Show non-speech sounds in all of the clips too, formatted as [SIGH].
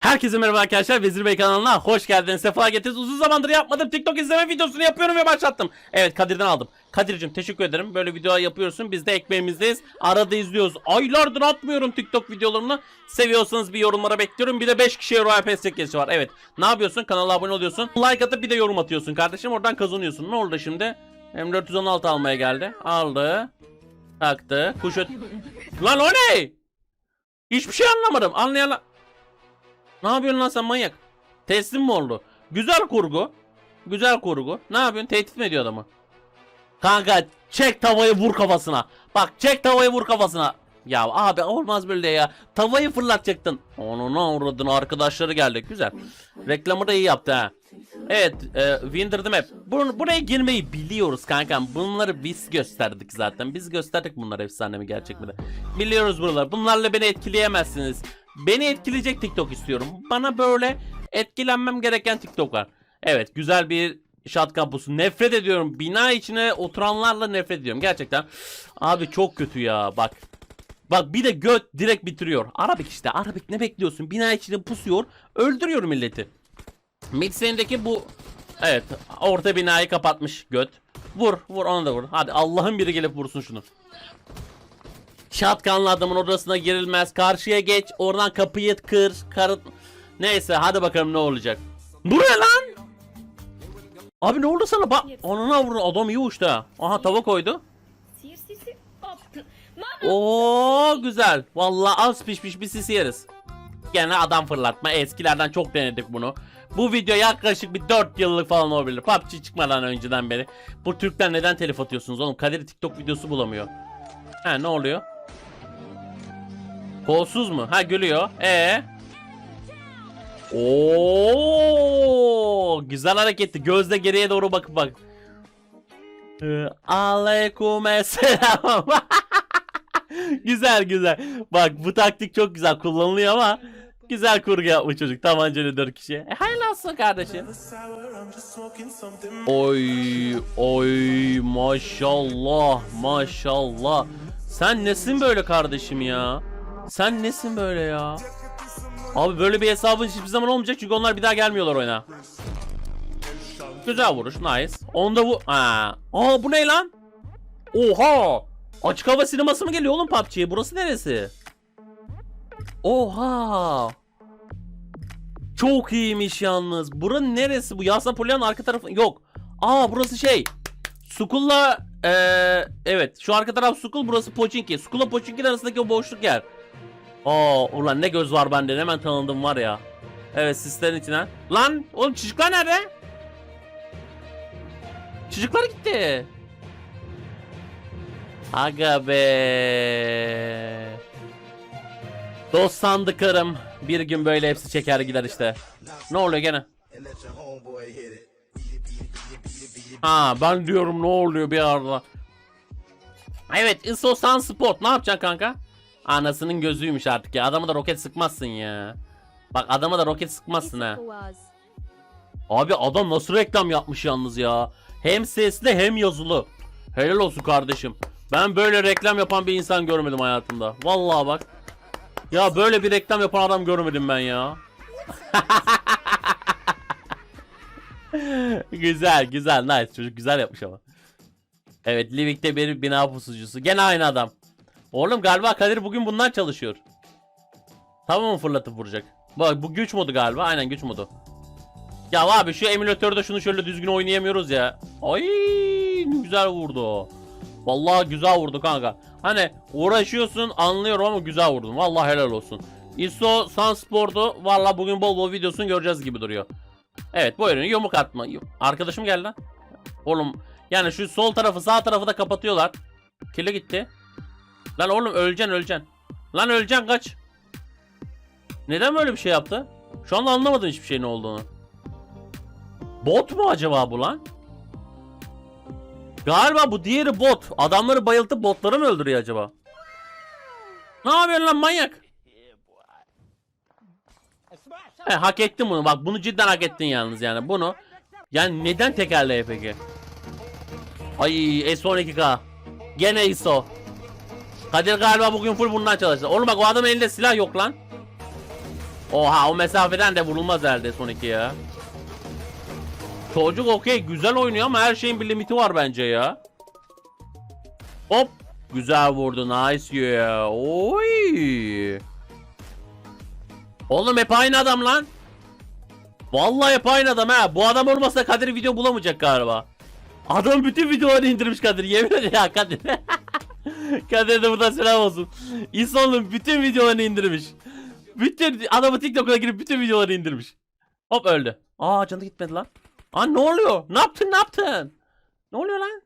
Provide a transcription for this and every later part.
Herkese merhaba arkadaşlar. Vezir Bey kanalına hoş geldiniz. Sefa getirdiniz. Uzun zamandır yapmadım. TikTok izleme videosunu yapıyorum ve başlattım. Evet Kadir'den aldım. Kadir'cim teşekkür ederim. Böyle video yapıyorsun. Biz de ekmeğimizdeyiz. Arada izliyoruz. Aylardır atmıyorum TikTok videolarını. Seviyorsanız bir yorumlara bekliyorum. Bir de 5 kişiye Royal Pass çekilişi var. Evet. Ne yapıyorsun? Kanala abone oluyorsun. Like atıp bir de yorum atıyorsun kardeşim. Oradan kazanıyorsun. Ne oldu şimdi? M416 almaya geldi. Aldı. Taktı. Kuş. Lan o ne? Hiçbir şey anlamadım. Anlayan... Ne yapıyorsun lan sen manyak? Teslim mi oldu? Güzel kurgu. Güzel kurgu. Ne yapıyorsun? Tehdit mi ediyor adamı? Kanka çek tavayı vur kafasına. Bak çek tavayı vur kafasına. Ya abi olmaz böyle ya. Tavayı fırlatacaktın. Onu ne uğradın arkadaşları geldi. Güzel. Reklamı da iyi yaptı ha. Evet, e, Winter the Map. Bur- buraya girmeyi biliyoruz kankam. Bunları biz gösterdik zaten. Biz gösterdik bunlar efsane mi gerçek mi de. Biliyoruz buralar. Bunlarla beni etkileyemezsiniz. Beni etkileyecek TikTok istiyorum. Bana böyle etkilenmem gereken TikTok var. Evet, güzel bir shotgun pusu. Nefret ediyorum. Bina içine oturanlarla nefret ediyorum. Gerçekten. Abi çok kötü ya. Bak. Bak bir de göt direkt bitiriyor. Arabik işte. Arabik ne bekliyorsun? Bina içine pusuyor. Öldürüyor milleti. Midsen'deki bu Evet orta binayı kapatmış göt. Vur vur onu da vur. Hadi Allah'ın biri gelip vursun şunu. Şatkanlı adamın odasına girilmez. Karşıya geç. Oradan kapıyı kır. Karı... Neyse hadi bakalım ne olacak. Bu lan? Abi ne oldu sana? Bak onuna vurun adam iyi uçtu ha. Aha tava koydu. Oo güzel. Vallahi az pişmiş bir sisi yeriz. Gene adam fırlatma. Eskilerden çok denedik bunu. Bu video yaklaşık bir 4 yıllık falan olabilir. PUBG çıkmadan önceden beri. Bu Türkler neden telif atıyorsunuz oğlum? Kadir TikTok videosu bulamıyor. Ha ne oluyor? Kolsuz mu? Ha gülüyor. E. Oo güzel hareketti. Gözle geriye doğru bakıp bak. Ee, Aleykümselam. [LAUGHS] güzel güzel. Bak bu taktik çok güzel kullanılıyor ama güzel kurgu yapmış çocuk. Tabancalı 4 kişi. E hayırlı olsun kardeşim. Oy oy maşallah maşallah. Sen nesin böyle kardeşim ya? Sen nesin böyle ya? Abi böyle bir hesabın hiçbir zaman olmayacak çünkü onlar bir daha gelmiyorlar oyuna. Güzel vuruş nice. Onda bu... Aa. Aa bu ne lan? Oha! Açık hava sineması mı geliyor oğlum PUBG'ye? Burası neresi? Oha! Çok iyiymiş yalnız. Buranın neresi bu? Yasapolya'nın arka tarafı... Yok. Aa burası şey. Sukul'la... Ee, evet. Şu arka taraf Sukul burası Pochinki. Sukul'la Pochinki arasındaki o boşluk yer. Aa ulan ne göz var bende. Hemen tanıdım var ya. Evet sislerin içine. Lan oğlum çocuklar nerede? Çocuklar gitti. Aga be. Dost sandıklarım. Bir gün böyle hepsi çeker gider işte. Ne oluyor gene? Ha ben diyorum ne oluyor bir arada. Evet ISO Sun Sport ne yapacaksın kanka? Anasının gözüymüş artık ya. Adama da roket sıkmazsın ya. Bak adama da roket sıkmazsın ha. Abi adam nasıl reklam yapmış yalnız ya. Hem sesli hem yazılı. Helal olsun kardeşim. Ben böyle reklam yapan bir insan görmedim hayatımda. Vallahi bak. Ya böyle bir reklam yapan adam görmedim ben ya. [LAUGHS] güzel güzel nice çocuk güzel yapmış ama. Evet Livik'te bir bina pusucusu. Gene aynı adam. Oğlum galiba Kadir bugün bundan çalışıyor. Tamam mı fırlatıp vuracak? Bak bu güç modu galiba. Aynen güç modu. Ya abi şu emülatörde şunu şöyle düzgün oynayamıyoruz ya. Ay ne güzel vurdu. Vallahi güzel vurdu kanka. Hani uğraşıyorsun anlıyorum ama güzel vurdun. Vallahi helal olsun. ISO Sunsport'u vallahi bugün bol bol videosunu göreceğiz gibi duruyor. Evet bu oyunun yumruk atma. Arkadaşım geldi lan. Oğlum yani şu sol tarafı sağ tarafı da kapatıyorlar. Kili gitti. Lan oğlum öleceksin öleceksin. Lan öleceksin kaç. Neden böyle bir şey yaptı? Şu anda anlamadım hiçbir şeyin olduğunu. Bot mu acaba bu lan? Galiba bu diğeri bot. Adamları bayıltıp botları mı öldürüyor acaba? Ne yapıyorsun lan manyak? He, hak ettin bunu. Bak bunu cidden hak ettin yalnız yani. Bunu yani neden tekerleğe peki? Ay S12K. Gene ISO. Kadir galiba bugün full bundan çalıştı. Oğlum bak o adamın elinde silah yok lan. Oha o mesafeden de vurulmaz herhalde son iki ya. Çocuk okey güzel oynuyor ama her şeyin bir limiti var bence ya. Hop. Güzel vurdu. Nice ya. Oy. Oğlum hep aynı adam lan. Vallahi hep aynı adam ha. Bu adam olmasa Kadir video bulamayacak galiba. Adam bütün videoları indirmiş Kadir. Yemin ederim ya Kadir. [LAUGHS] Kadir de buradan selam olsun. İsa'nın bütün videolarını indirmiş. Bütün adamı TikTok'a girip bütün videoları indirmiş. Hop öldü. Aa canı gitmedi lan. Aa ne oluyor? Ne yaptın ne yaptın? Ne oluyor lan?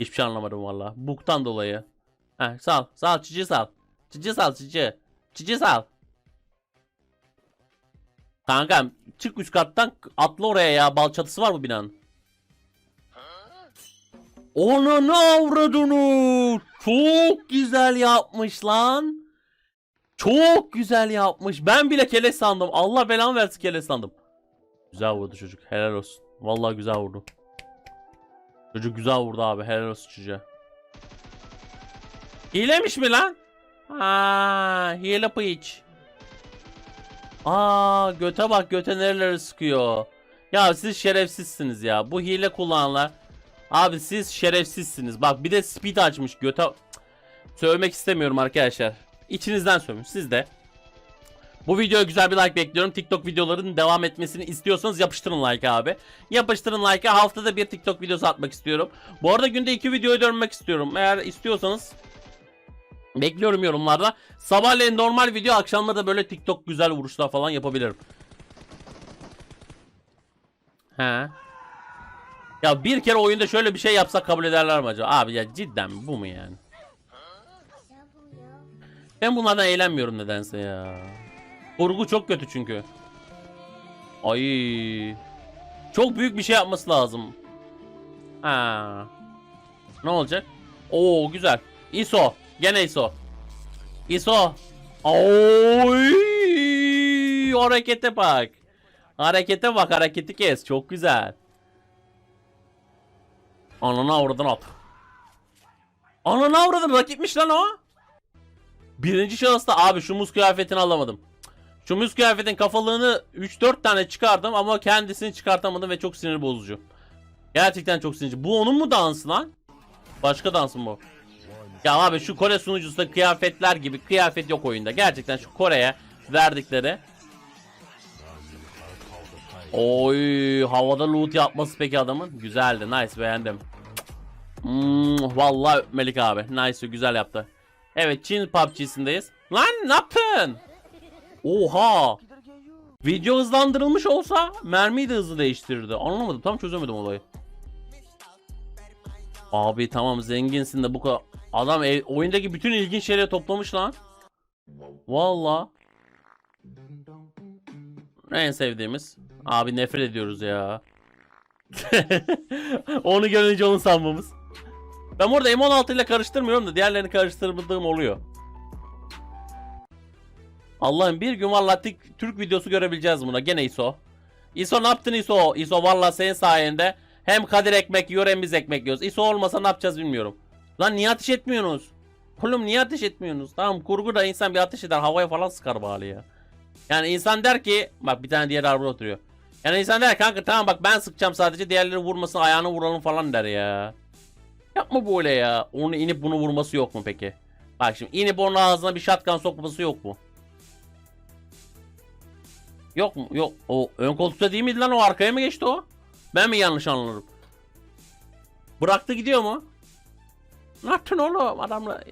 Hiçbir şey anlamadım valla. Buktan dolayı. Heh sal. Sal çiçi sal. Çiçi sal çiçi. Çiçi sal. Kankam çık üst kattan atla oraya ya. Bal çatısı var bu binanın. Ne avradını? Çok güzel yapmış lan. Çok güzel yapmış. Ben bile keleş sandım. Allah belamı versin keleş sandım. Güzel vurdu çocuk. Helal olsun. Vallahi güzel vurdu. Çocuk güzel vurdu abi. Helal olsun çocuğa. Hilemiş mi lan? Ha, hile piç. Aa, göte bak göte nereleri sıkıyor. Ya siz şerefsizsiniz ya. Bu hile kullananlar. Abi siz şerefsizsiniz. Bak bir de speed açmış göte. Sövmek istemiyorum arkadaşlar. İçinizden sövün siz de. Bu videoya güzel bir like bekliyorum. TikTok videolarının devam etmesini istiyorsanız yapıştırın like abi. Yapıştırın like'a haftada bir TikTok videosu atmak istiyorum. Bu arada günde iki videoya dönmek istiyorum. Eğer istiyorsanız bekliyorum yorumlarda. Sabahleyin normal video akşamları da böyle TikTok güzel vuruşlar falan yapabilirim. He. Ya bir kere oyunda şöyle bir şey yapsak kabul ederler mi acaba? Abi ya cidden bu mu yani? Ben bunlardan eğlenmiyorum nedense ya. Kurgu çok kötü çünkü. Ay. Çok büyük bir şey yapması lazım. Ha. Ne olacak? Oo güzel. ISO. Gene ISO. ISO. Oy! Harekete bak. Harekete bak, hareketi kes. Çok güzel. Ananı avradın at. Ananı avradın rakipmiş lan o. Birinci şahısta abi şu muz kıyafetini alamadım. Şu muz kıyafetin kafalığını 3-4 tane çıkardım ama kendisini çıkartamadım ve çok sinir bozucu. Gerçekten çok sinirci. Bu onun mu dansı lan? Başka dans mı bu? Ya abi şu Kore sunucusunda kıyafetler gibi kıyafet yok oyunda. Gerçekten şu Kore'ye verdikleri. Oy havada loot yapması peki adamın. Güzeldi nice beğendim. Hmm, vallahi öpmelik abi. Nice güzel yaptı. Evet Çin PUBG'sindeyiz. Lan ne yaptın? Oha. Video hızlandırılmış olsa mermiyi de hızlı değiştirirdi. Anlamadım tam çözemedim olayı. Abi tamam zenginsin de bu kadar. Adam ev- oyundaki bütün ilginç şeyleri toplamış lan. Valla. En sevdiğimiz. Abi nefret ediyoruz ya. [LAUGHS] onu görünce onu sanmamız. Ben burada M16 ile karıştırmıyorum da diğerlerini karıştırdığım oluyor. Allah'ım bir gün valla Türk videosu görebileceğiz buna. Gene ISO. ISO ne yaptın ISO? ISO valla senin sayende hem Kadir ekmek yiyor hem biz ekmek yiyoruz. ISO olmasa ne yapacağız bilmiyorum. Lan niye ateş etmiyorsunuz? Oğlum niye ateş etmiyorsunuz? Tamam kurgu da insan bir ateş eder havaya falan sıkar bari ya. Yani insan der ki bak bir tane diğer araba oturuyor. Yani insan der kanka tamam bak ben sıkacağım sadece diğerleri vurmasın ayağını vuralım falan der ya. Yapma böyle ya. Onu inip bunu vurması yok mu peki? Bak şimdi inip onun ağzına bir shotgun sokması yok mu? Yok mu? Yok. O ön koltukta değil miydi lan o arkaya mı geçti o? Ben mi yanlış anladım? Bıraktı gidiyor mu? Ne yaptın oğlum adamla?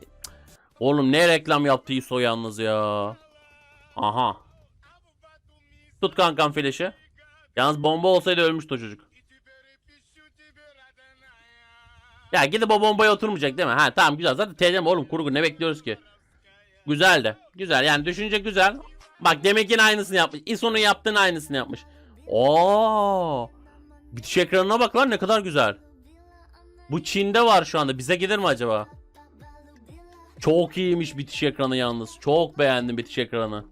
Oğlum ne reklam yaptı ISO yalnız ya. Aha. Tut kankam flaşı. Yalnız bomba olsaydı ölmüştü o çocuk. Ya gidip o bombaya oturmayacak değil mi? Ha tamam güzel. Zaten TDM oğlum kurgu ne bekliyoruz ki? Güzel de. Güzel yani düşünce güzel. Bak demek yine aynısını yapmış. ISO'nun yaptığın aynısını yapmış. Oo. Bitiş ekranına bak lan ne kadar güzel. Bu Çin'de var şu anda. Bize gelir mi acaba? Çok iyiymiş bitiş ekranı yalnız. Çok beğendim bitiş ekranı.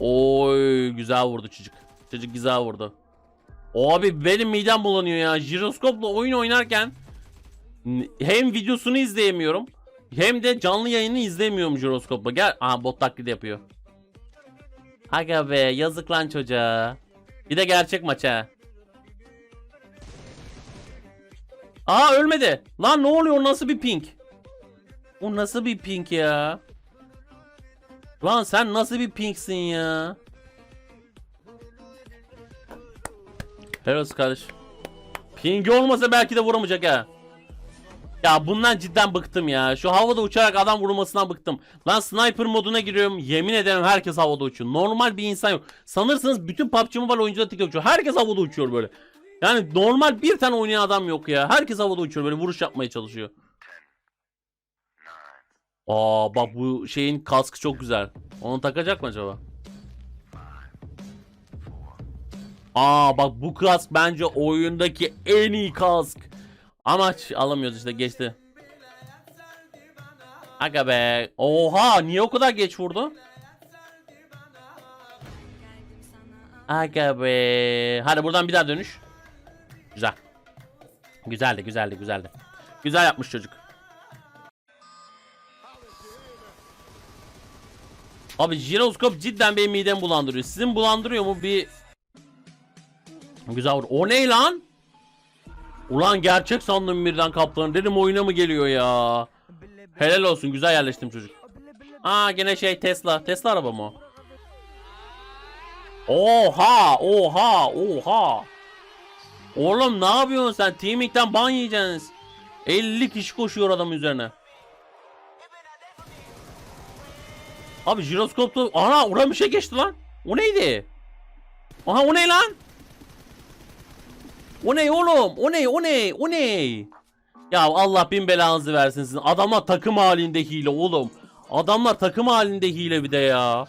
Oy güzel vurdu çocuk. Çocuk güzel vurdu. Abi benim midem bulanıyor ya. Jiroskopla oyun oynarken hem videosunu izleyemiyorum. Hem de canlı yayını izlemiyorum jiroskopa. Gel. Aha bot taklidi yapıyor. Aga be yazık lan çocuğa. Bir de gerçek maça. Aa ölmedi. Lan ne oluyor nasıl bir pink? O nasıl bir pink ya? Lan sen nasıl bir pinksin ya? Helal olsun kardeş. Ping olmasa belki de vuramayacak ha. Ya bundan cidden bıktım ya. Şu havada uçarak adam vurmasından bıktım. Lan sniper moduna giriyorum. Yemin ederim herkes havada uçuyor. Normal bir insan yok. Sanırsınız bütün PUBG Mobile oyuncular TikTok uçuyor. Herkes havada uçuyor böyle. Yani normal bir tane oynayan adam yok ya. Herkes havada uçuyor böyle vuruş yapmaya çalışıyor. Aa bak bu şeyin kaskı çok güzel. Onu takacak mı acaba? Aa bak bu kask bence oyundaki en iyi kask. Ama hiç alamıyoruz işte geçti. Aga be. Oha niye o kadar geç vurdu? Aga be. Hadi buradan bir daha dönüş. Güzel. Güzeldi güzeldi güzeldi. Güzel yapmış çocuk. Abi jiroskop cidden benim midemi bulandırıyor. Sizin bulandırıyor mu? Bir Güzel vur. O ne lan? Ulan gerçek sandım birden kaplan. Dedim oyuna mı geliyor ya? Helal olsun. Güzel yerleştim çocuk. Aa gene şey Tesla. Tesla araba mı o? Oha! Oha! Oha! Oğlum ne yapıyorsun sen? Teaming'den ban yiyeceksiniz. 50 kişi koşuyor adam üzerine. Abi jiroskopta... Ana oradan bir şey geçti lan. O neydi? Aha o ne lan? O ne oğlum? O ne? O ne? O ne? Ya Allah bin belanızı versin sizin. Adamlar takım halinde hile oğlum. Adamlar takım halinde hile bir de ya.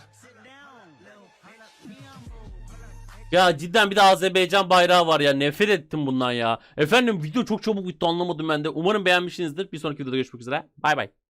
Ya cidden bir de Azerbaycan bayrağı var ya. Nefret ettim bundan ya. Efendim video çok çabuk bitti anlamadım ben de. Umarım beğenmişsinizdir. Bir sonraki videoda görüşmek üzere. Bay bay.